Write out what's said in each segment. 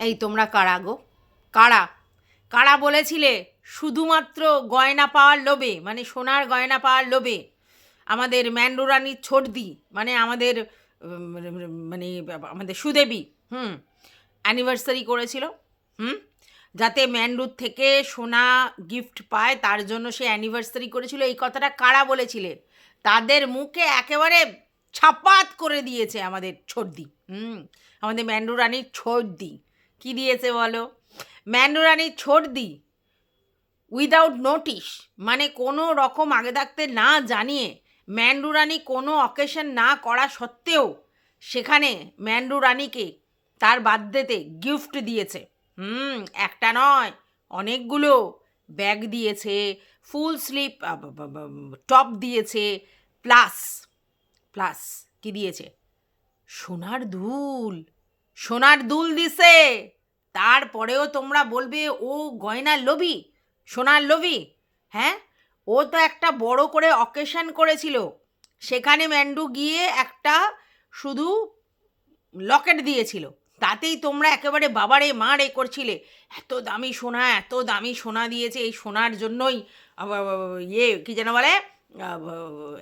এই তোমরা কারা গো? কারা? কারা বলেছিলে শুধুমাত্র গয়না পাওয়ার লোভে মানে সোনার গয়না পাওয়ার লোভে আমাদের ম্যান্ডোরানির ছোটদি মানে আমাদের মানে আমাদের সুদেবী, হুম অ্যানিভার্সারি করেছিল, হুম, যাতে ম্যান্ডুর থেকে সোনা গিফট পায়, তার জন্য সে অ্যানিভার্সারি করেছিল। এই কথাটা কারা বলেছিলে? তাদের মুখে একেবারে ছাপাত করে দিয়েছে আমাদের ছোটদি, হুম, আমাদের ম্যান্ডু রানীর ছোটদি। কী দিয়েছে বলো? ম্যান্ডু রানীর ছোটদি উইদাউট নোটিশ মানে কোনো রকম আগে থাকতে না জানিয়ে ম্যান্ডু রানী কোনো অকেশন না করা সত্ত্বেও সেখানে ম্যান্ডু রানীকে তার বার্থডেতে গিফট দিয়েছে। হুম, একটা নয়, অনেকগুলো ব্যাগ দিয়েছে ফুল স্লিপ টপ দিয়েছে প্লাস প্লাস কি দিয়েছে? সোনার দুল। সোনার দুল দিছে। তারপরেও তোমরা বলবে, ও গয়নার লোভী, সোনার লোভী। হ্যাঁ? ও তো একটা বড় করে অকেশন করেছিল। সেখানে ম্যান্ডু গিয়ে একটা শুধু লকেট দিয়েছিল। তাতেই তোমরা একেবারে বাবারে মারে করছিলে। এত দামি সোনা, এত দামি সোনা দিয়েছে এই সোনার জন্যই ইয়ে কী যেন বলে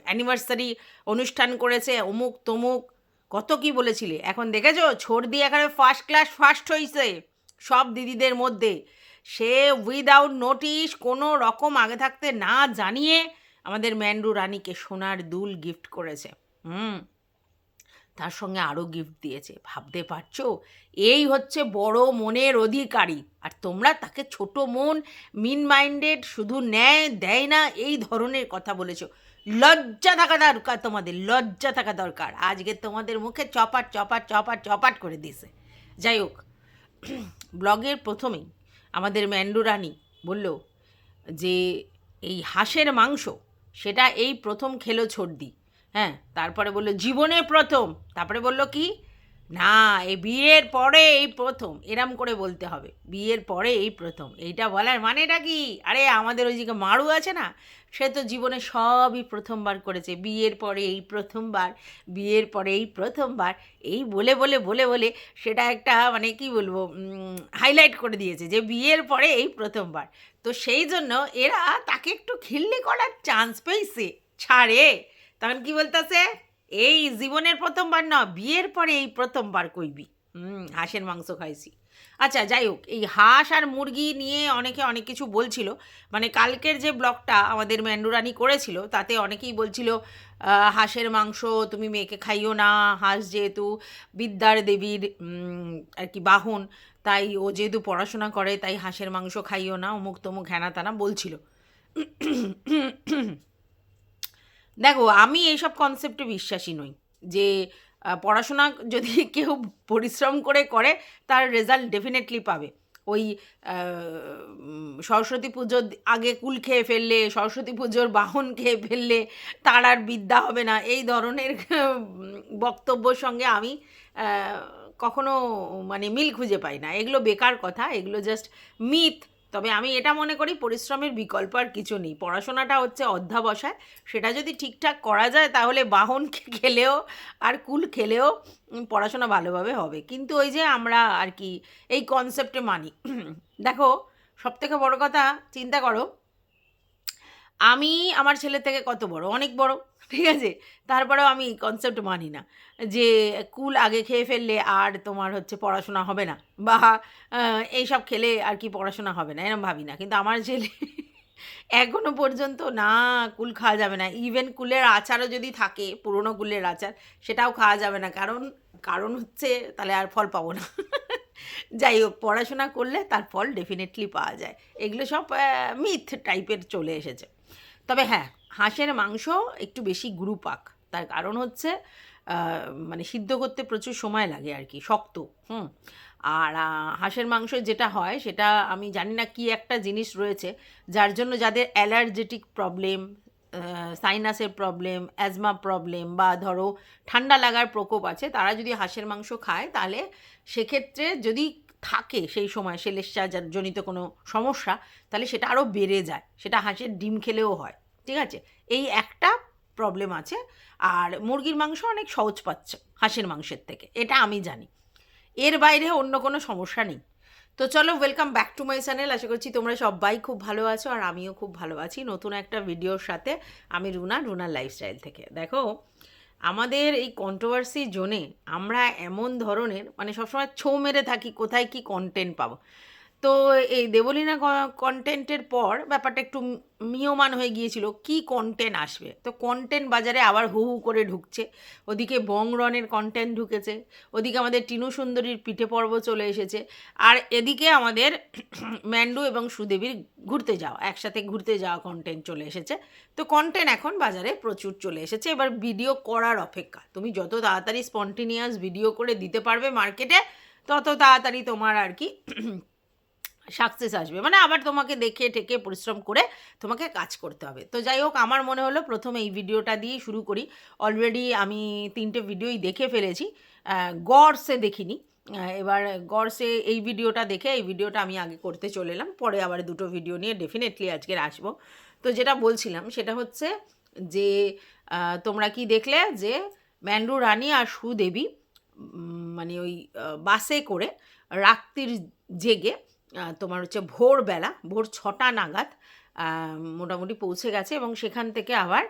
অ্যানিভার্সারি অনুষ্ঠান করেছে অমুক তমুক কত কি বলেছিলে? এখন দেখেছ? ছোট দিয়ে এখানে ফার্স্ট ক্লাস ফার্স্ট হয়েছে সব দিদিদের মধ্যে। সে উইদাউট নোটিশ কোনো রকম আগে থাকতে না জানিয়ে আমাদের ম্যান্ডু রানীকে সোনার দুল গিফট করেছে। হুম, তার সঙ্গে আরও গিফট দিয়েছে। ভাবতে পারছ? এই হচ্ছে বড় মনের অধিকারী। আর তোমরা তাকে ছোট মন মিন মাইন্ডেড শুধু নেয় দেয় না, এই ধরনের কথা বলেছ। লজ্জা থাকা দরকার তোমাদের, লজ্জা থাকা দরকার। আজকে তোমাদের মুখে চপাট চপাট চপাট চপাট করে দিছে যাই হোক, ব্লগের প্রথমেই আমাদের ম্যান্ডু রানী বলল যে, এই হাঁসের মাংস, সেটা এই প্রথম খেলো ছর্দি হ্যাঁ তারপরে বলল জীবনে প্রথম। তারপরে বলল কি? না, এই বিয়ের পরে এই প্রথম, এরম করে বলতে হবে। বিয়ের পরে এই প্রথম, এইটা বলার মানেটা কি? আরে, আমাদের ওইদিকে মারু আছে না, সে তো জীবনে সবই প্রথমবার করেছে। বিয়ের পরে এই প্রথমবার, বিয়ের পরে এই প্রথমবার, এই বলে বলে বলে বলে সেটা একটা মানে কি বলব হাইলাইট করে দিয়েছে যে বিয়ের পরে এই প্রথমবার। তো সেই জন্য এরা তাকে একটু খিল্লি করার চান্স পেয়েছে। ছাড়ে, তখন কি বলতেছে? এই জীবনের প্রথমবার না বিয়ের পরে এই প্রথমবার কইবি। হুম, হাঁসের মাংস খাইছি। আচ্ছা যাই হোক, এই হাঁস আর মুরগি নিয়ে অনেকে অনেক কিছু বলছিল। মানে কালকের যে ব্লগটা আমাদের ম্যান্ডুরানি করেছিল, তাতে অনেকেই বলছিল হাঁসের মাংস তুমি মেয়েকে খাইও না, হাঁস যেহেতু বিদ্যার দেবীর আর কি বাহন, তাই ও যেহেতু পড়াশোনা করে, তাই হাঁসের মাংস খাইও না অমুক তমুক হ্যানা তানা বলছিল। দেখো, আমি এইসব কনসেপ্টে বিশ্বাসী নই যে পড়াশোনা যদি কেউ পরিশ্রম করে করে, তার রেজাল্ট ডেফিনেটলি পাবে। ওই সরস্বতী পুজোর আগে কুল খেয়ে ফেললে, সরস্বতী পুজোর বাহন খেয়ে ফেললে, তার আর বিদ্যা হবে না। এই ধরনের বক্তব্যর সঙ্গে আমি কখনো মানে মিল খুঁজে পাই না। এগুলো বেকার কথা, এগুলো জাস্ট মিথ তবে আমি এটা মনে করি পরিশ্রমের বিকল্প আর কিছু নেই। পড়াশোনাটা হচ্ছে অধ্যাবসায়। সেটা যদি ঠিকঠাক করা যায় তাহলে বাহন খেলেও আর কুল খেলেও পড়াশোনা ভালোভাবে হবে। কিন্তু ওই যে আমরা আর কি এই কনসেপ্টে মানি। দেখো, সবথেকে বড় কথা, চিন্তা করো, আমি আমার ছেলের থেকে কত বড়? অনেক বড়। ঠিক আছে? তারপরেও আমি কনসেপ্ট মানি না। যে কুল আগে খেয়ে ফেললে আর তোমার হচ্ছে পড়াশোনা হবে না। বা এইসব খেলে আর কি পড়াশোনা হবে না এরকম ভাবি না। কিন্তু আমার ছেলে এখনও পর্যন্ত না, কুল খাওয়া যাবে না। ইভেন কুলের আচারও যদি থাকে, পুরনো কুলের আচার, সেটাও খাওয়া যাবে না। কারণ কারণ হচ্ছে তাহলে আর ফল পাবো না। যাই হোক, পড়াশোনা করলে তার ফল ডেফিনেটলি পাওয়া যায়। এগুলো সব মিথ টাইপের চলে এসেছে। তবে হ্যাঁ হাঁসের মাংস একটু বেশি গুরু পাক তার কারণ হচ্ছে মানে সিদ্ধ করতে প্রচুর সময় লাগে আর কি, শক্ত, হুম। আর হাঁসের মাংস যেটা হয়, সেটা আমি জানি না কি একটা জিনিস রয়েছে, যার জন্য যাদের অ্যালার্জেটিক প্রবলেম সাইনাসের প্রবলেম, অ্যাজমা প্রবলেম বা ধরো ঠান্ডা লাগার প্রকোপ আছে, তারা যদি হাঁসের মাংস খায়, তাহলে সেক্ষেত্রে যদি থাকে সেই সময় সেলেসা জনিত কোনো সমস্যা, তাহলে সেটা আরও বেড়ে যায়। সেটা হাঁসের ডিম খেলেও হয়। ঠিক আছে? এই একটা প্রবলেম আছে। আর মুরগির মাংস অনেক সহজ পাচ্ছে, হাঁসের মাংসের থেকে। এটা আমি জানি। এর বাইরে অন্য কোনো সমস্যা নেই। তো চলো welcome back to my channel আশা করছি তোমরা সবাই খুব ভালো আছো আর আমিও খুব ভালো আছি নতুন একটা ভিডিওর সাথে। আমি রুনা, রুনার লাইফস্টাইল থেকে। দেখো, আমাদের এই কন্ট্রোভার্সি জোনে আমরা এমন ধরনের মানে সবসময় ছৌ মেরে থাকি, কোথায় কি কন্টেন্ট পাবো? তো এই দেবলীনা কন্টেন্টের পর ব্যাপারটা একটু মিয়মান হয়ে গিয়েছিল। কি কন্টেন্ট আসবে? তো কন্টেন্ট বাজারে আবার হু হু করে ঢুকছে। ওদিকে বংরনের কন্টেন্ট ঢুকেছে। ওদিকে আমাদের টিনু সুন্দরীর পিঠে পর্ব চলে এসেছে। আর এদিকে আমাদের ম্যান্ডু এবং সুদেবীর ঘুরতে যাওয়া, একসাথে ঘুরতে যাওয়া কন্টেন্ট চলে এসেছে। তো কন্টেন্ট এখন বাজারে প্রচুর চলে এসেছে। এবার ভিডিও করার অপেক্ষা। তুমি যত তাড়াতাড়ি স্পন্টিনিয়াস ভিডিও করে দিতে পারবে মার্কেটে তত তাড়াতাড়ি তোমার আর কি সাকসেস আসবে। মানে আবার তোমাকে দেখে, ঠেকে, পরিশ্রম করে তোমাকে কাজ করতে হবে। তো যাই হোক, আমার মনে হলো প্রথমে এই ভিডিওটা দিয়েই শুরু করি। অলরেডি আমি তিনটে ভিডিওই দেখে ফেলেছি। গড়সে দেখিনি। এবার গড়সে এই ভিডিওটা দেখে, এই ভিডিওটা আমি আগে করতে চলে এলাম। পরে আবার দুটো ভিডিও নিয়ে ডেফিনেটলি আজকের আসব। তো যেটা বলছিলাম, সেটা হচ্ছে যে তোমরা কি দেখলে যে, ম্যান্ডু রানী আর সুদেবী মানে ওই বাসে করে রাত্রির জেগে তোমার হচ্ছে ভোরবেলা, ভোর ছটা নাগাদ মোটামুটি পৌঁছে গেছে এবং সেখান থেকে আবার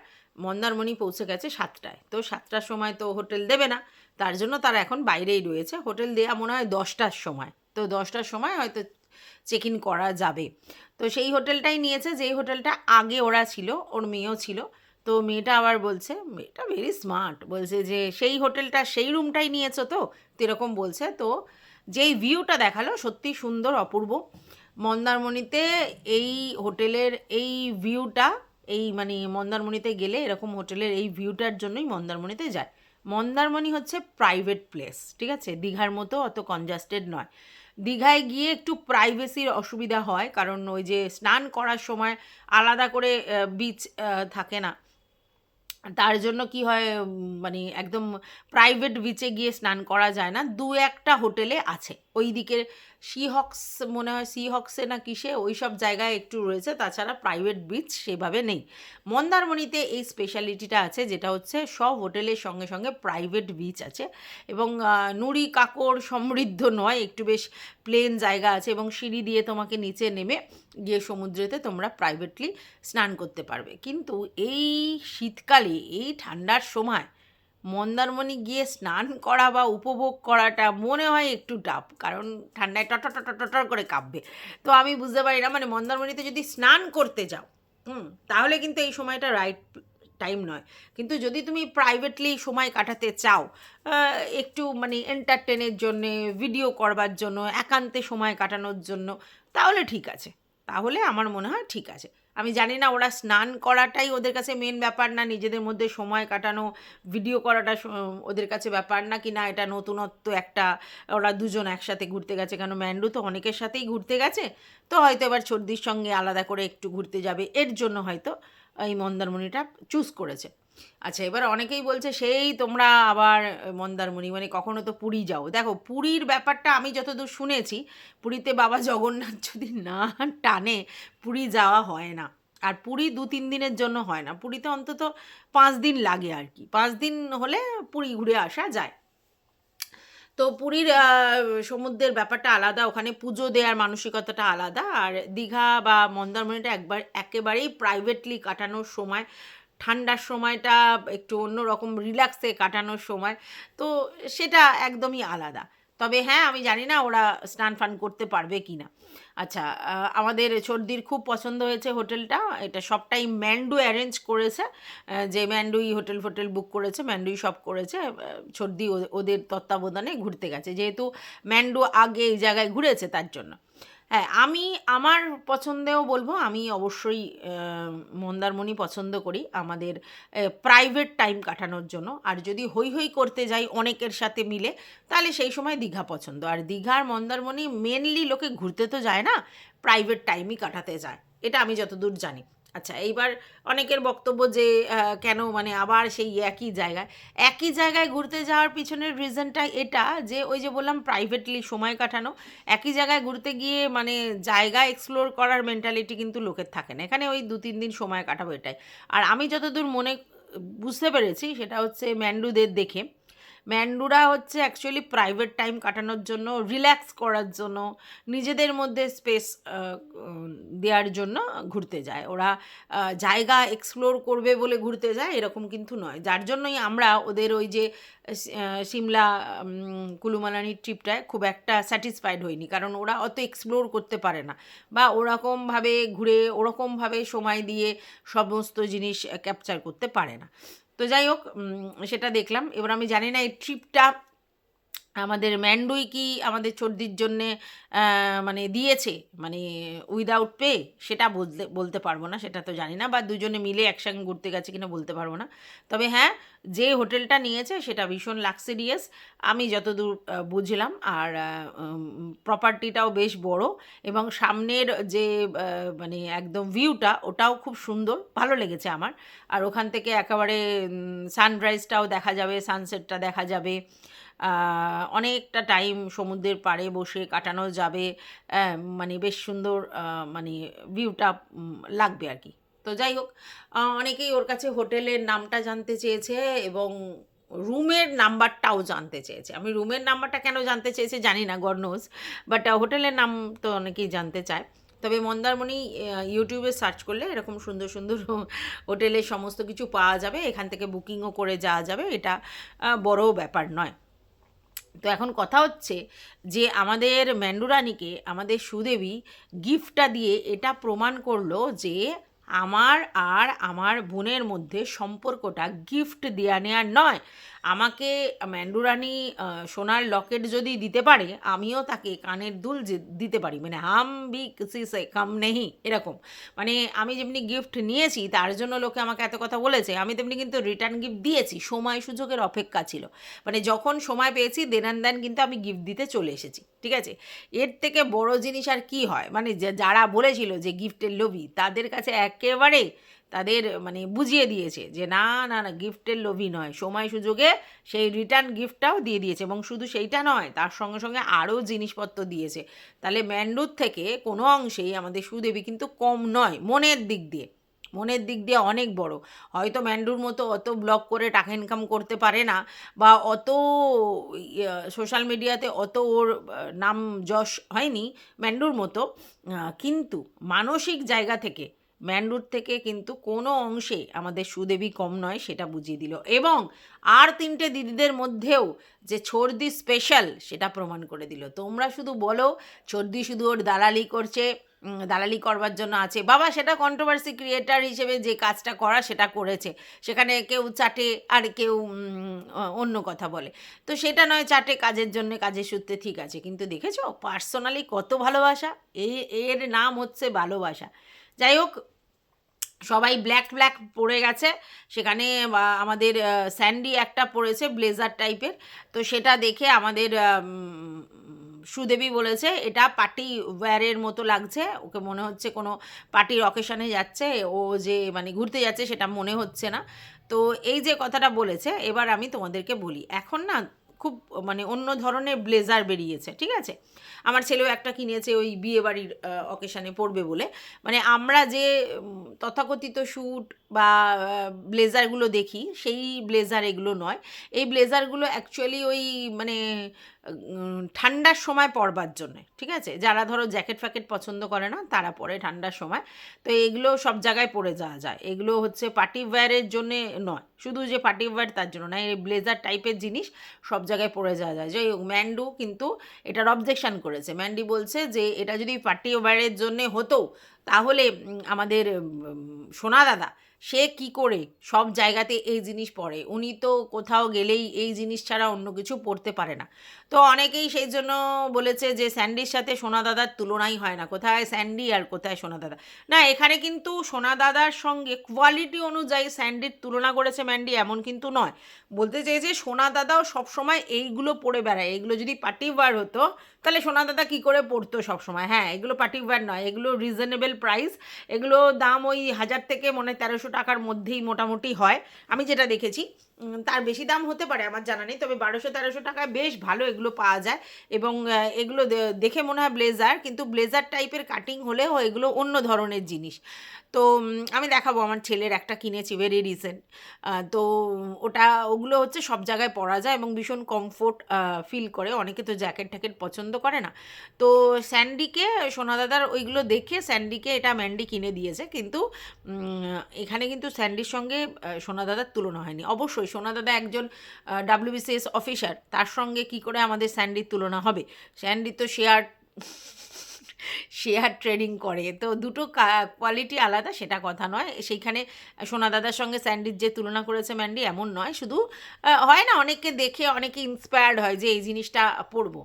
মন্দারমণি পৌঁছে গেছে সাতটায়। তো সাতটার সময় তো হোটেল দেবে না, তার জন্য তারা এখন বাইরেই রয়েছে। হোটেল দেওয়া মনে হয় দশটার সময়। তো দশটার সময় হয়তো চেক ইন করা যাবে। তো সেই হোটেলটাই নিয়েছে, যেই হোটেলটা আগে ওরা ছিল, ওর মেয়েও ছিল। তো মেয়েটা আবার বলছে, মেয়েটা ভেরি স্মার্ট বলছে যে, সেই হোটেলটা, সেই রুমটাই নিয়েছো তো এরকম বলছে। তো যেই ভিউটা দেখাল সত্যি সুন্দর, অপূর্ব। মন্দারমণিতে এই হোটেলের এই ভিউটা এই মানে মন্দারমণিতে গেলে এরকম হোটেলের এই ভিউটার জন্যই মন্দারমণিতে যায়। মন্দারমণি হচ্ছে প্রাইভেট প্লেস ঠিক আছে? দীঘার মতো অত কনজাস্টেড নয়। দীঘায় গিয়ে একটু প্রাইভেসির অসুবিধা হয়, কারণ ওই যে স্নান করার সময় আলাদা করে বিচ থাকে না। তার জন্য কি হয় মানে একদম প্রাইভেট বিচে গিয়ে স্নান করা যায় না, দু একটা হোটেলে আছে। ওই দিকের সিহক্স মনে হয় সিহক্সে না কিসে ওই সব জায়গায় একটু রয়েছে, তাছাড়া প্রাইভেট বিচ সেভাবে নেই। মন্দারমণিতে এই স্পেশালিটিটা আছে, যেটা হচ্ছে সব হোটেলের সঙ্গে সঙ্গে প্রাইভেট বিচ আছে এবং নুড়ি কাকড় সমৃদ্ধ নয়, একটু বেশ প্লেন জায়গা আছে এবং সিঁড়ি দিয়ে তোমাকে নিচে নেমে গিয়ে সমুদ্রেতে তোমরা প্রাইভেটলি স্নান করতে পারবে। কিন্তু এই শীতকালে, এই ঠান্ডার সময় মন্দারমণি গিয়ে স্নান করা বা উপভোগ করাটা মনে হয় একটু টাফ কারণ ঠান্ডায় টটর টটর করে কাঁপবে। তো আমি বুঝতে পারি না মানে মন্দারমণিতে যদি স্নান করতে যাও, হুম, তাহলে কিন্তু এই সময়টা রাইট টাইম নয়। কিন্তু যদি তুমি প্রাইভেটলি সময় কাটাতে চাও একটু মানে এন্টারটেনের জন্যে, ভিডিও করবার জন্য, একান্তে সময় কাটানোর জন্য, তাহলে ঠিক আছে। তাহলে আমার মনে হয় ঠিক আছে। আমি জানি না ওরা স্নান করাটাই ওদের কাছে মেন ব্যাপার না, নিজেদের মধ্যে সময় কাটানো ভিডিও করাটা ওদের কাছে ব্যাপার না কি না এটা নতুনত্ব একটা, ওরা দুজন একসাথে ঘুরতে গেছে কেন ম্যান্ডু তো অনেকের সাথেই ঘুরতে গেছে, তো হয়তো এবার ছর্দির সঙ্গে আলাদা করে একটু ঘুরতে যাবে, এর জন্য হয়তো এই মন্দারমণিটা চুজ করেছে। আচ্ছা এবার অনেকেই বলছে, সেই তোমরা আবার মন্দারমণি মানে কখনো তো পুরী যাও। দেখো, পুরীর ব্যাপারটা আমি যতদূর শুনেছি, পুরীতে বাবা জগন্নাথ যদি না টানে, পুরী যাওয়া হয় না। আর পুরী দু, তিন দিনের জন্য হয় না। পুরীতে অন্তত পাঁচ দিন লাগে আর কি। পাঁচ দিন হলে পুরী ঘুরে আসা যায়। তো পুরীর সমুদ্রের ব্যাপারটা আলাদা, ওখানে পুজো দেওয়ার মানসিকতাটা আলাদা, আর দীঘা বা মন্দারমণিটা একবার, একেবারেই প্রাইভেটলি কাটানোর সময়, ঠান্ডার সময়টা একটু অন্যরকম রিল্যাক্সে কাটানোর সময়, তো সেটা একদমই আলাদা। তবে হ্যাঁ আমি জানি না ওরা স্নান ফান করতে পারবে কি না আচ্ছা আমাদের সর্দির খুব পছন্দ হয়েছে হোটেলটা। এটা সবটাই ম্যান্ডু অ্যারেঞ্জ করেছে। যে ম্যান্ডুই হোটেল ফোটেল বুক করেছে ম্যান্ডুই সব করেছে সর্দি ওদের তত্ত্বাবধানে ঘুরতে গেছে। যেহেতু ম্যান্ডু আগে এই জায়গায় ঘুরেছে, তার জন্য। হ্যাঁ আমি আমার পছন্দেও বলব, আমি অবশ্যই মন্দারমণি পছন্দ করি আমাদের প্রাইভেট টাইম কাটানোর জন্য। আর যদি হই হই করতে যাই অনেকের সাথে মিলে, তাহলে সেই সময় দীঘা পছন্দ। আর দীঘার মন্দারমণি মেনলি লোকে ঘুরতে তো যায় না প্রাইভেট টাইমই কাটাতে যায়। এটা আমি যতদূর জানি। আচ্ছা এইবার অনেকের বক্তব্য যে কেন মানে আবার সেই একই জায়গায়। একই জায়গায় ঘুরতে যাওয়ার পিছনের রিজনটা এটা যে, ওই যে বললাম প্রাইভেটলি সময় কাটানো, একই জায়গায় ঘুরতে গিয়ে মানে জায়গা এক্সপ্লোর করার মেন্টালিটি কিন্তু লোকের থাকে না। এখানে ওই দু, তিন দিন সময় কাটাবো এটাই। আর আমি যতদূর মনে, বুঝতে পেরেছি সেটা হচ্ছে ম্যান্ডুদের দেখে ম্যান্ডুরা হচ্ছে অ্যাকচুয়ালি প্রাইভেট টাইম কাটানোর জন্য রিল্যাক্স করার জন্য, নিজেদের মধ্যে স্পেস দেওয়ার জন্য ঘুরতে যায়। ওরা জায়গা এক্সপ্লোর করবে বলে ঘুরতে যায়, এরকম কিন্তু নয়। যার জন্যই আমরা ওদের ওই যে সিমলা কুলুমালানির ট্রিপটায় খুব একটা স্যাটিসফাইড হইনি। কারণ ওরা অত এক্সপ্লোর করতে পারে না। বা ওরকমভাবে ঘুরে, ওরকমভাবে সময় দিয়ে সমস্ত জিনিস ক্যাপচার করতে পারে না। তো যাই হোক সেটা দেখলাম। এবার আমি জানি না, এই ট্রিপটা আমাদের ম্যান্ডুই কি আমাদের চর্দির জন্যে মানে দিয়েছে? মানে উইদাউট পে সেটা বলতে বলতে পারব না, সেটা তো জানি না, বা দুজনে মিলে একসঙ্গে ঘুরতে গেছে কিনা বলতে পারব না। তবে হ্যাঁ যে হোটেলটা নিয়েছে সেটা ভীষণ লাক্সারিয়াস আমি যতদূর বুঝলাম। আর প্রপার্টিটাও বেশ বড় এবং সামনের যে মানে একদম ভিউটা ওটাও খুব সুন্দর। ভালো লেগেছে আমার। আর ওখান থেকে একেবারে সানরাইজটাও দেখা যাবে সানসেটটা দেখা যাবে। অনেকটা টাইম সমুদ্রের পাড়ে বসে কাটানো যাবে। মানে বেশ সুন্দর মানে ভিউটা লাগবে আর কি। তো যাই হোক অনেকেই ওর কাছে হোটেলের নামটা জানতে চেয়েছে এবং রুমের নাম্বারটাও জানতে চেয়েছে। আমি রুমের নাম্বারটা কেন জানতে চেয়েছে জানি না গড বাট হোটেলের নাম তো অনেকেই জানতে চায়। তবে মন্দারমণি ইউটিউবে সার্চ করলে এরকম সুন্দর সুন্দর হোটেলের সমস্ত কিছু পাওয়া যাবে। এখান থেকে বুকিংও করে যাওয়া যাবে। এটা বড় ব্যাপার নয়। তো এখন কথা হচ্ছে যে আমাদের ম্যান্ডুরানিকে, আমাদের সুদেবী গিফটটা দিয়ে এটা প্রমাণ করল যে আমার আর আমার বোনের মধ্যে সম্পর্কটা গিফট দেওয়া নেওয়ার নয়। আমাকে ম্যান্ডুরানি সোনার লকেট যদি দিতে পারে, আমিও তাকে কানের দুল দিতে পারি। মানে হাম বি কিসি সে কাম নেহি, এরকম। মানে আমি যেমনি গিফট নিয়েছি, তার জন্য লোকে আমাকে এত কথা বলেছে, আমি তেমনি কিন্তু রিটার্ন গিফট দিয়েছি। সময় সুযোগের অপেক্ষা ছিল। মানে যখন সময় পেয়েছি দেনান দেন কিন্তু আমি গিফট দিতে চলে এসেছি। ঠিক আছে? এর থেকে বড় জিনিস আর কি হয়? মানে যারা বলেছিল যে গিফটের লোভি, তাদের কাছে একেবারে তাদের মানে বুঝিয়ে দিয়েছে যে না না না, গিফটের লোভী নয়। সময় সুযোগে সেই রিটার্ন গিফটটাও দিয়ে দিয়েছে এবং শুধু সেইটা নয়, তার সঙ্গে সঙ্গে আরও জিনিসপত্র দিয়েছে। তাহলে ম্যান্ডুর থেকে কোনো অংশেই আমাদের সুদেবী কিন্তু কম নয়, মনের দিক দিয়ে। মনের দিক দিয়ে অনেক বড়। হয়তো ম্যান্ডুর মতো অত ব্লগ করে টাকা ইনকাম করতে পারে না বা অত সোশ্যাল মিডিয়াতে অত ওর নাম যশ হয়নি ম্যান্ডুর মতো। কিন্তু মানসিক জায়গা থেকে ম্যান্ডুর থেকে কিন্তু কোনো অংশে আমাদের সুদেবী কম নয়, সেটা বুঝিয়ে দিল। এবং আর তিনটে দিদিদের মধ্যেও যে ছর্দি স্পেশাল সেটা প্রমাণ করে দিল। তোমরা শুধু বলো, ছর্দি শুধু ওর দালালি করছে দালালি করবার জন্য আছে। বাবা, সেটা কন্ট্রোভার্সি ক্রিয়েটার হিসেবে যে কাজটা করা, সেটা করেছে। সেখানে কেউ চাটে আর কেউ অন্য কথা বলে। তো সেটা নয়, চাটে কাজের জন্য, কাজের সূত্রে ঠিক আছে। কিন্তু দেখেছ পার্সোনালি কত ভালোবাসা? এই এর নাম হচ্ছে ভালোবাসা। যাই হোক সবাই ব্ল্যাক ব্ল্যাক পরে গেছে। সেখানে আমাদের স্যান্ডি একটা পরেছে ব্লেজার টাইপের তো সেটা দেখে আমাদের সুদেবী বলেছে, এটা পার্টি ওয়্যারের মতো লাগছে। ওকে মনে হচ্ছে কোনো পার্টির অকেশনে যাচ্ছে। ও যে মানে ঘুরতে যাচ্ছে সেটা মনে হচ্ছে না। তো এই যে কথাটা বলেছে, এবার আমি তোমাদেরকে বলি। এখন না খুব মানে অন্য ধরনের ব্লেজার বেরিয়েছে, ঠিক আছে? আমার ছেলেও একটা কিনেছে ওই বিয়েবাড়ির অকেশানে পড়বে বলে। মানে আমরা যে তথাকথিত শ্যুট বা ব্লেজারগুলো দেখি, সেই ব্লেজার এগুলো নয়। এই ব্লেজারগুলো অ্যাকচুয়ালি ওই মানে ঠান্ডার সময় পরবার জন্য, ঠিক আছে? যারা ধরো জ্যাকেট ফ্যাকেট পছন্দ করে না, তারা পরে ঠান্ডার সময়। তো এগুলো সব জায়গায় পরে যাওয়া যায়। এগুলো হচ্ছে পার্টি ওয়্যারের জন্যে নয়। শুধু যে পার্টি ওয়্যার তার জন্য নয় এই ব্লেজার টাইপের জিনিস সব জায়গায় পরে যাওয়া যায়। হোক ম্যান্ডু কিন্তু এটার অবজেকশন করেছে। ম্যান্ডি বলছে যে, এটা যদি পার্টি ওয়্যারের জন্যে হতো, তাহলে আমাদের সোনা দাদা সে কি করে? সব জায়গাতে এই জিনিস পরে উনি তো কোথাও গেলেই এই জিনিস ছাড়া অন্য কিছু পড়তে পারে না। তো অনেকেই সেই জন্য বলেছে যে, স্যান্ডির সাথে সোনা দাদার তুলনাই হয় না। কোথায় স্যান্ডি আর কোথায় সোনা দাদা? না, এখানে কিন্তু সোনা দাদার সঙ্গে কোয়ালিটি অনুযায়ী স্যান্ডির তুলনা করেছে ম্যান্ডি, এমন কিন্তু নয়। বলতে চাই যে, সোনা দাদাও সবসময় এইগুলো পরে বেড়ায়। এইগুলো যদি পার্টিভার হতো তাহলে সোনা দাদা কী করে পড়তো সবসময়? হ্যাঁ এগুলো পার্টি ওয়্যার নয়, এগুলো রিজনেবল প্রাইস এগুলো দাম ওই হাজার থেকে মনে তেরোশো টাকার মধ্যেই মোটামুটি হয়। আমি যেটা দেখেছি তার বেশি দাম হতে পারে আমার জানা নেই তবে বারোশো তেরোশো টাকায় বেশ ভালো এগুলো পাওয়া যায়। এবং এগুলো দেখে মনে হয় ব্লেজার কিন্তু ব্লেজার টাইপের কাটিং হলেও এগুলো অন্য ধরনের জিনিস। তো আমি দেখাবো আমার ছেলের একটা কিনেছি ভেরি রিসেন্ট তো ওটা ওগুলো হচ্ছে সব জায়গায় পরা যায় এবং ভীষণ কমফোর্ট ফিল করে। অনেকে তো জ্যাকেট ট্যাকেট পছন্দ করে না। তো স্যান্ডিকে সোনা দাদার ওইগুলো দেখে স্যান্ডিকে এটা ম্যান্ডি কিনে দিয়েছে। কিন্তু এখানে কিন্তু স্যান্ডির সঙ্গে আহ, সোনা দাদার তুলনা হয়নি। অবশ্যই সোনা দাদা একজন ডাব্লিউবিসিএস অফিসার তার সঙ্গে কি করে আমাদের স্যান্ডির তুলনা হবে? স্যান্ডি তো শেয়ার শেয়ার ট্রেডিং করে, তো দুটো কোয়ালিটি আলাদা, সেটা কথা নয়। সেইখানে সোনা দাদার সঙ্গে স্যান্ডির যে তুলনা করেছে ম্যান্ডি, এমন নয়। শুধু হয় না অনেকে দেখে অনেকে ইন্সপায়ার্ড হয় যে এই জিনিসটা পরবো।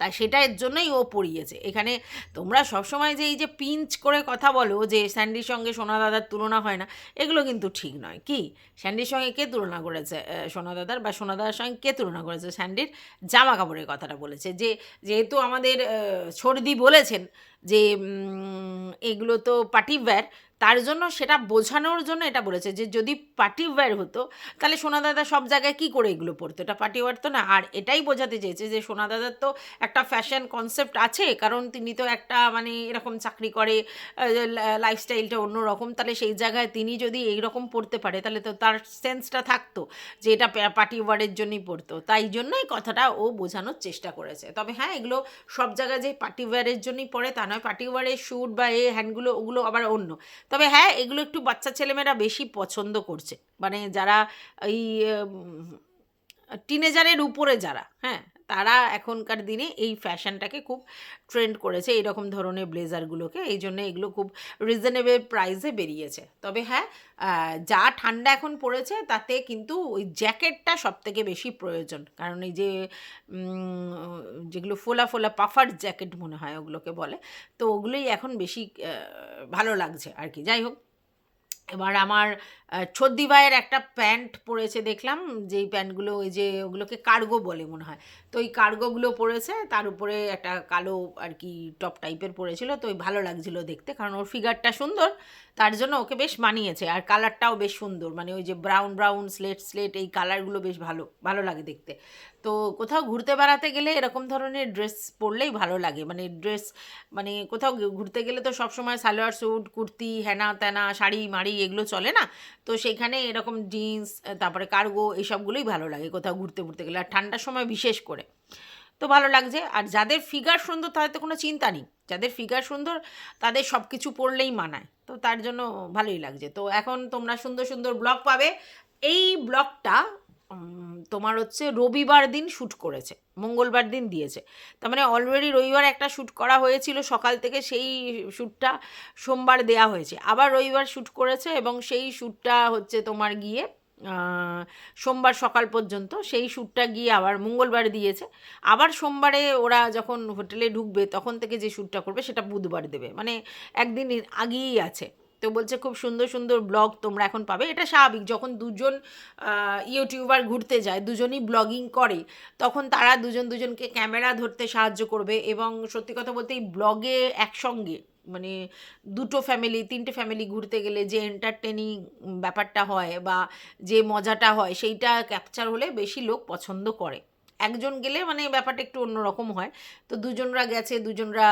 তা এর জন্যই ও পড়িয়েছে। এখানে তোমরা সবসময় যে এই যে পিঞ্চ করে কথা বলো যে স্যান্ডির সঙ্গে সোনা দাদার তুলনা হয় না, এগুলো কিন্তু ঠিক নয়। কি? স্যান্ডির সঙ্গে কে তুলনা করেছে? সোনা দাদার বা সোনা দাদার সঙ্গে কে তুলনা করেছে? স্যান্ডির জামা কাপড়ের কথাটা বলেছে। যে যেহেতু আমাদের সর্দি বলেছেন যে এগুলো তো পার্টি ওয়্যার, তার জন্য সেটা বোঝানোর জন্য এটা বলেছে যে, যদি পার্টি ওয়্যার হতো, তাহলে সোনা দাদা সব জায়গায় কি করে এগুলো পরতো এটা পার্টি ওয়্যার তো না। আর এটাই বোঝাতে চেয়েছে যে, সোনা দাদার তো একটা ফ্যাশন কনসেপ্ট আছে, কারণ তিনি তো একটা মানে এরকম চাকরি করে লাইফস্টাইলটা অন্যরকম, তাহলে সেই জায়গায় তিনি যদি এইরকম পড়তে পারে, তাহলে তো তার সেন্সটা থাকতো যে, এটা পার্টি ওয়ার্ডের জন্যই পড়তো। তাই জন্যই কথাটা ও বোঝানোর চেষ্টা করেছে। তবে হ্যাঁ এগুলো সব জায়গায় যে পার্টি ওয়ারের জন্যই পড়ে, তা নয় পার্টি ওয়ারের শ্যুট বা এ হ্যান্ডগুলো ওগুলো আবার অন্য। তবে হ্যাঁ এগুলো একটু বাচ্চা ছেলেমেয়েরা বেশি পছন্দ করছে। মানে যারা এই টিনেজারের উপরে যারা হ্যাঁ তারা এখনকার দিনে এই ফ্যাশনটাকে খুব ট্রেন্ড করেছে এইরকম ধরনের ব্লেজারগুলোকে। এই জন্য এগুলো খুব রিজনেবল প্রাইসে বেরিয়েছে। তবে হ্যাঁ যা ঠান্ডা এখন পড়েছে তাতে কিন্তু ওই জ্যাকেটটা সব থেকে বেশি প্রয়োজন। কারণ এই যে যেগুলো ফোলা ফোলা পাফার জ্যাকেট মনে হয় ওগুলোকে বলে, তো ওগুলোই এখন বেশি ভালো লাগছে আর কি। যাই হোক এবার আমার ছদ্দি ভাইয়ের একটা প্যান্ট পরেছে দেখলাম, যেই প্যান্টগুলো ওই যে ওগুলোকে কার্গো বলে মনে হয়। তো ওই কার্গোগুলো পরেছে, তার উপরে একটা কালো আর কি টপ টাইপের পরেছিল, তো ওই ভালো লাগছিল দেখতে, কারণ ওর ফিগারটা সুন্দর, তার জন্য ওকে বেশ মানিয়েছে, আর কালারটাও বেশ সুন্দর মানে ওই যে ব্রাউন ব্রাউন স্লেট স্লেট এই কালারগুলো বেশ ভালো ভালো লাগে দেখতে। তো কোথাও ঘুরতে বেড়াতে গেলে এরকম ধরনের ড্রেস পরলেই ভালো লাগে। মানে ড্রেস মানে কোথাও ঘুরতে গেলে তো সবসময় সালোয়ার স্যুট, কুর্তি, হেনা তেনা, শাড়ি, মাড়ি এগুলো চলে না? তো সেখানে এরকম জিন্স তারপরে কার্গো এইসবগুলোই ভালো লাগে কোথাও ঘুরতে ঘুরতে গেলে। আর ঠান্ডার সময় বিশেষ করে। তো ভালো লাগছে। আর যাদের ফিগার সুন্দর তাদের তো কোনো চিন্তা নেই। যাদের ফিগার সুন্দর তাদের সব কিছু পরলেই মানায়। তো তার জন্য ভালোই লাগছে। তো এখন তোমরা সুন্দর সুন্দর ব্লগ পাবে। এই ব্লগটা তোমার হচ্ছে রবিবার দিন শ্যুট করেছে, মঙ্গলবার দিন দিয়েছে। তার মানে অলরেডি রবিবার একটা শ্যুট করা হয়েছিল, সকাল থেকে সেই শ্যুটটা সোমবার দেয়া হয়েছে। আবার রবিবার শ্যুট করেছে এবং সেই শ্যুটটা হচ্ছে তোমার গিয়ে সোমবার সকাল পর্যন্ত সেই শ্যুটটা গিয়ে আবার মঙ্গলবার দিয়েছে। আবার সোমবারে ওরা যখন হোটেলে ঢুকবে, তখন থেকে যে শ্যুটটা করবে, সেটা বুধবার দেবে। মানে একদিন আগেই আছে। তো বলছে, খুব সুন্দর সুন্দর ব্লগ তোমরা এখন পাবে। এটা স্বাভাবিক, যখন দুজন ইউটিউবার ঘুরতে যায়, দুজনই ব্লগিং করে, তখন তারা দুজন দুজনকে ক্যামেরা ধরতে সাহায্য করবে এবং সত্যি কথা বলতে এই ব্লগে একসঙ্গে মানে দুটো ফ্যামিলি তিনটে ফ্যামিলি ঘুরতে গেলে যে এন্টারটেনিং ব্যাপারটা হয় বা যে মজাটা হয়, সেইটা ক্যাপচার হলে বেশি লোক পছন্দ করে। একজন গেলে মানে ব্যাপারটা একটু অন্যরকম হয়। তো দুজনরা গেছে, দুজনরা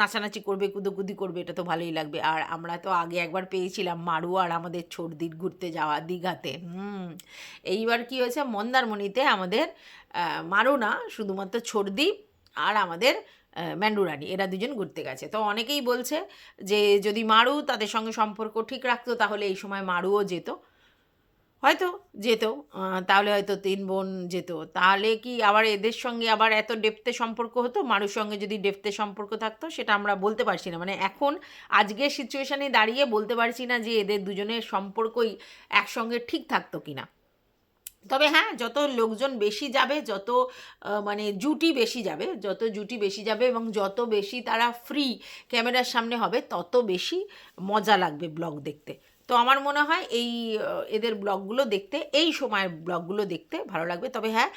নাচানাচি করবে, কুদোকুদি করবে, এটা তো ভালোই লাগবে। আর আমরা তো আগে একবার পেয়েছিলাম মারু আর আমাদের ছোটদিন ঘুরতে যাওয়া দীঘাতে। হুম, এইবার কি হয়েছে? মন্দারমণিতে আমাদের মারু না, শুধুমাত্র ছোটদি আর আমাদের ম্যান্ডুরানি এরা দুজন ঘুরতে গেছে। তো অনেকেই বলছে যে যদি মারু তাদের সঙ্গে সম্পর্ক ঠিক রাখতো তাহলে এই সময় মারুও যেত। হয়তো যেত তাহলে হয়তো তিন বোন যেত তাহলে কি আবার এদের সঙ্গে আবার এত ডেপতে সম্পর্ক হতো? মারুর সঙ্গে যদি ডেপতে সম্পর্ক থাকতো, সেটা আমরা বলতে পারছি না। মানে এখন আজকের সিচুয়েশানে দাঁড়িয়ে বলতে পারছি না যে এদের দুজনের সম্পর্কই একসঙ্গে ঠিক থাকতো কি না তবে হ্যাঁ যত লোকজন বেশি যাবে, যত মানে জুটি বেশি যাবে, যত জুটি বেশি যাবে এবং যত বেশি তারা ফ্রি ক্যামেরার সামনে হবে, তত বেশি মজা লাগবে ব্লগ দেখতে। তো আমার মনে হয় এই এদের ব্লগগুলো দেখতে, এই সময়ের ব্লগগুলো দেখতে ভালো লাগবে। তবে হ্যাঁ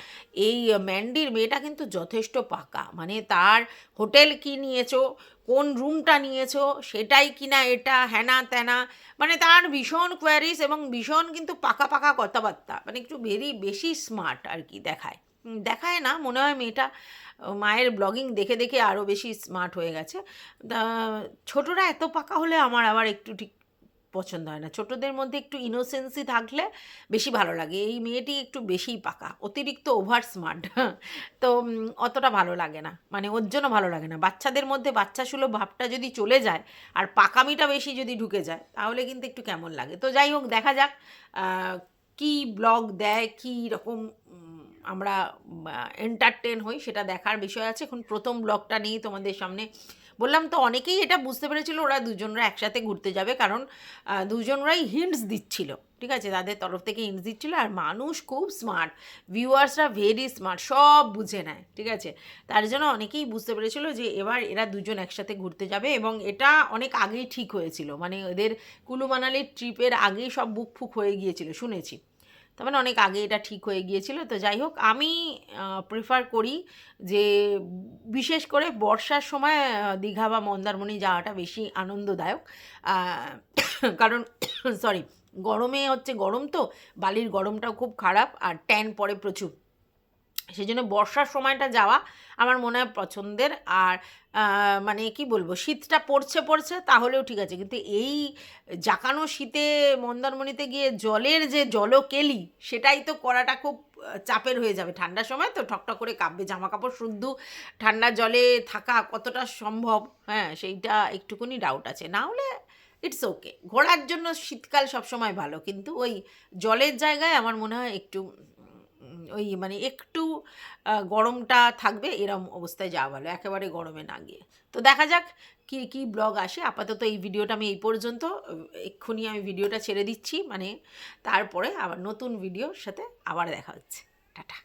এই ম্যান্ডির মেয়েটা কিন্তু যথেষ্ট পাকা। মানে তার হোটেল কি নিয়েছো, কোন রুমটা নিয়েছো, সেটাই কিনা এটা হ্যানা ত্যানা মানে তার ভীষণ কোয়ারিস এবং ভীষণ কিন্তু পাকা পাকা কথাবার্তা। মানে একটু ভেরি বেশি স্মার্ট আর কি দেখায়। দেখায় না, মনে হয় মেয়েটা মায়ের ব্লগিং দেখে দেখে আরও বেশি স্মার্ট হয়ে গেছে। ছোটরা এত পাকা হলে আমার আবার একটু ঠিক পছন্দ হয় না। ছোটদের মধ্যে একটু ইনোসেন্সি থাকলে বেশি ভালো লাগে। এই মেয়েটি একটু বেশিই পাকা, অতিরিক্ত ওভার স্মার্ট তো অতটা ভালো লাগে না। মানে ওর জন্য ভালো লাগে না। বাচ্চাদের মধ্যে বাচ্চা সুলভ ভাবটা যদি চলে যায় আর পাকামিটা বেশি যদি ঢুকে যায়, তাহলে কিন্তু একটু কেমন লাগে। তো যাই হোক, দেখা যাক কি ব্লগ দেয়, কী রকম আমরা এন্টারটেন হই, সেটা দেখার বিষয় আছে। এখন প্রথম ব্লগটা নিয়েই তোমাদের সামনে। বললাম তো অনেকেই এটা বুঝতে পেরেছিল, ওরা দুজনরা একসাথে ঘুরতে যাবে, কারণ দুজনরাই হিন্টস দিচ্ছিল, ঠিক আছে? তাদের তরফ থেকে হিন্টস দিচ্ছিল, আর মানুষ খুব স্মার্ট ভিউয়ার্সরা ভেরি স্মার্ট সব বুঝে নেয়, ঠিক আছে? তার জন্য অনেকেই বুঝতে পেরেছিল যে এবার এরা দুজন একসাথে ঘুরতে যাবে, এবং এটা অনেক আগেই ঠিক হয়েছিল মানে ওদের কুলু মানালির ট্রিপের আগেই সব বুক ফুক হয়ে গিয়েছিল, শুনেছি। তার মানে অনেক আগে এটা ঠিক হয়ে গিয়েছিল। তো যাই হোক, আমি প্রিফার করি যে বিশেষ করে বর্ষার সময় দীঘা বা মন্দারমণি যাওয়াটা বেশি আনন্দদায়ক। কারণ সরি গরমে হচ্ছে গরম তো, বালির গরমটাও খুব খারাপ, আর ট্যান পড়ে প্রচুর। সেই জন্য বর্ষার সময়টা যাওয়া আমার মনে হয় পছন্দের। আর মানে কি বলব, শীতটা পড়ছে পড়ছে তাহলেও ঠিক আছে। কিন্তু এই জাকানো শীতে মন্দারমণিতে গিয়ে জলের যে জলকেলি, সেটাই তো করাটা খুব চাপের হয়ে যাবে। ঠান্ডার সময় তো ঠকঠক করে কাঁপবে জামা কাপড় শুদ্ধ, ঠান্ডা জলে থাকা কতটা সম্ভব? হ্যাঁ সেইটা একটুকুনি ডাউট আছে। না হলে ইটস ওকে ঘোরার জন্য শীতকাল সবসময় ভালো। কিন্তু ওই জলের জায়গায় আমার মনে হয় একটু ওই মানে একটু গরমটা থাকবে, এরম অবস্থায় যাওয়া ভালো, একেবারে গরমে না গিয়ে। তো দেখা যাক কী কী ব্লগ আসে। আপাতত এই ভিডিওটা আমি এই পর্যন্ত, এক্ষুনি আমি ভিডিওটা ছেড়ে দিচ্ছি মানে তারপরে আবার নতুন ভিডিওর সাথে আবার দেখা হচ্ছে। টাটা।